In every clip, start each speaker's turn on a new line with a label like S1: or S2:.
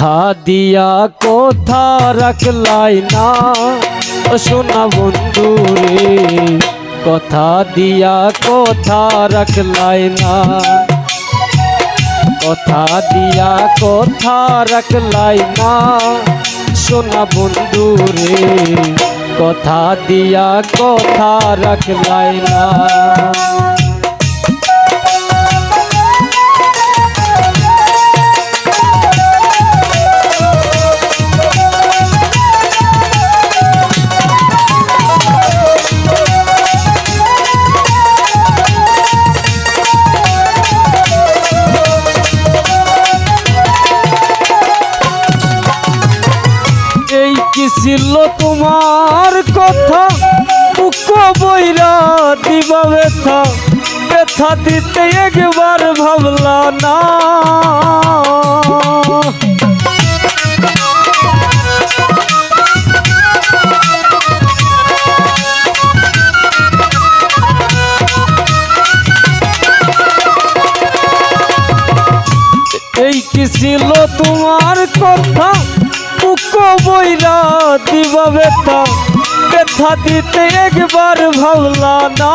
S1: কথা দিয়া কথা রাখলাই না। সোনা বন্ধু রে, কথা দিয়া কথা রাখলাই না। কথা দিয়া কথা রাখলাই না। সোনা বন্ধু রে, কথা দিয়া কথা রাখলাই না। ছিল তোমার কথা মুখ বইরা দিবা ব্যথা। ব্যথা দিতে একবার ভাবলা না। এই কি ছিল তোমার কথা? মুখ বইরা দিবা ব্যথা। ব্যথা দিতে একবার ভাবলা না।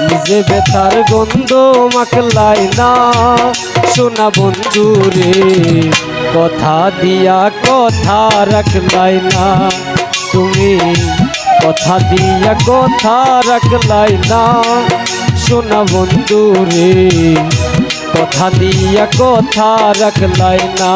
S1: নিজে ব্যথার গন্ধ মাখলাই না। সোনা বন্ধু কথা দিয়া কথা রাখলাই না। তুমি কথা দিয়া কথা রাখলাই না। সোনা বন্ধু কথা দিয়া কথা রাখলাই না।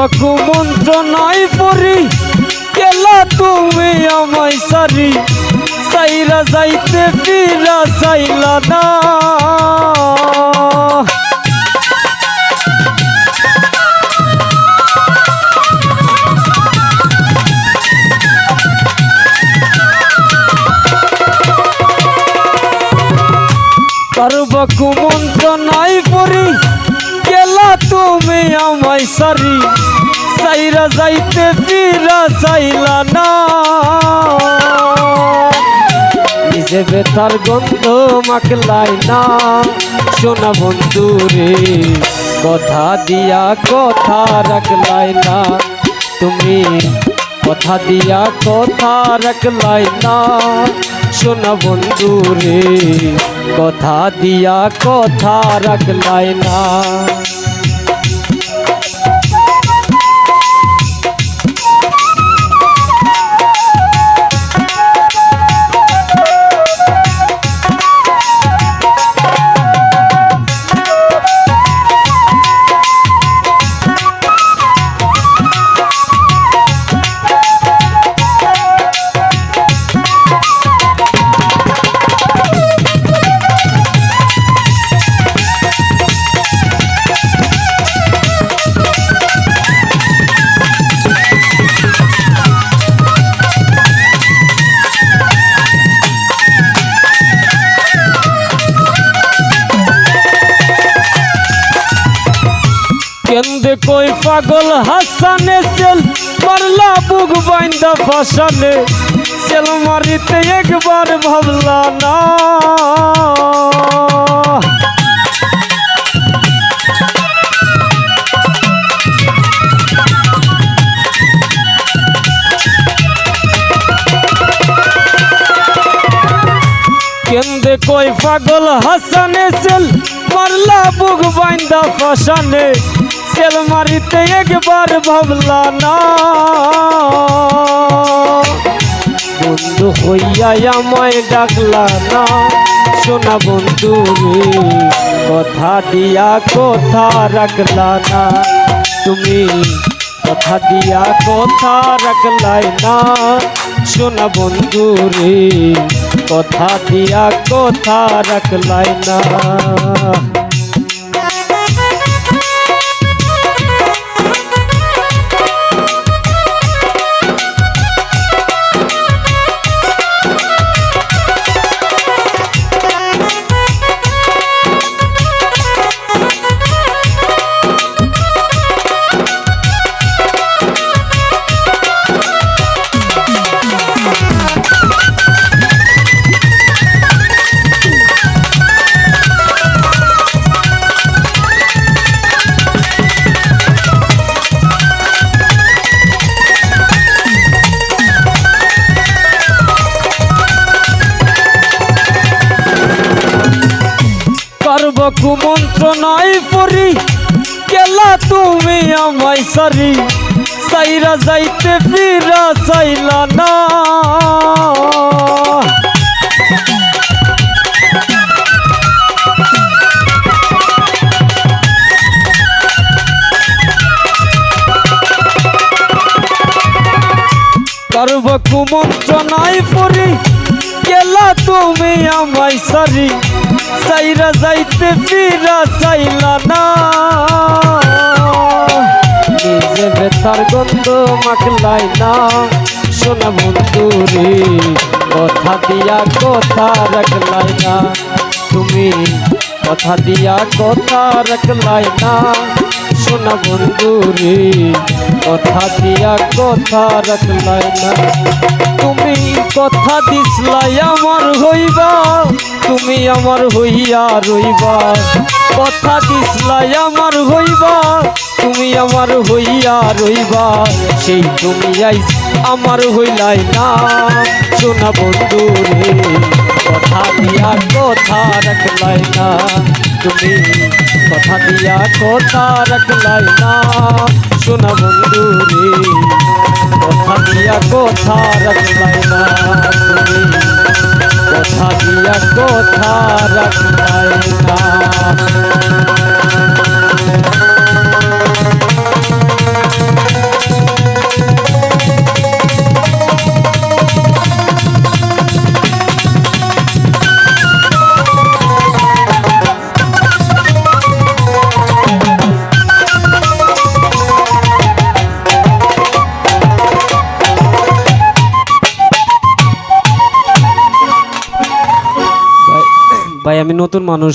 S1: করবকু মন্ত্র নাই পড়ি, কেলা তুমি আমায় সারি, সাইরা যাইতে ফিরা চাইলা না। করবকু মন্ত্র কেলা তুমি আমায় সারি, সাইরা যাইতে ফিরা চাইলা না। নিজে বেতার গন্ধ মাখলাই না। সোনা বন্ধু কথা দিয়া কথা রাখলাই না। তুমি কথা দিয়া কথা রাখলাই না। সোনা বন্ধু রে কথা দিয়া কথা রাখলাই না। কেন্দে কই পাগল হাসানে সেল? মারলা বুক বাইন্দা ফসানে। সেল মারিতে একবার ভাবলা না। কেন্দে কই পাগল হাসানে সেল? মারলা বুক বাইন্দা ফসানে। সেল মারিতে একবার ভাবলা না। বন্ধু হইয়া আমায় ডাকলা না। সোনা বন্ধু কথা দিয়া কথা রাখলা না। তুমি কথা দিয়া কথা রাখলাই না। সোনা বন্ধু রে, কথা দিয়া কথা রাখলাই না। করব কুমন্ত্র নাই পরি। কেলা তুমি আমায় সারি। সাইরা যাইতে ফিরা চাইলা না। কুমন্ত্র নাই পরি। কেলা তুমি আমায় সারি। সাইরা যাইতে ফিরা চাইলা না। নিজে বেতার গন্ধ মাখলাই না। সোনা বন্ধু রে কথা দিয়া কথা রাখলাই না। তুমি কথা দিয়া কথা রাখলাই না। সোনা বন্ধু কথা দিয়া কথা রাখলাই না। তুমি কথা দিসলাই আমার হইবা, তুমি আমার হইয়া রইবা। কথা দিসলাই আমার হইবা, তুমি আমার হইয়া রইবা। সেই তুমি আইস আমার হইলাই না। সোনা বন্ধু কথা দিয়া কথা রাখলাই না। তুমি কথা দিয়া কথা রাখলাই না। সোনা বন্ধু রে, কথা দিয়া কথা রাখলাই না তুমি। কথা দিয়া কথা রাখলাই না। আমি নতুন মানুষ।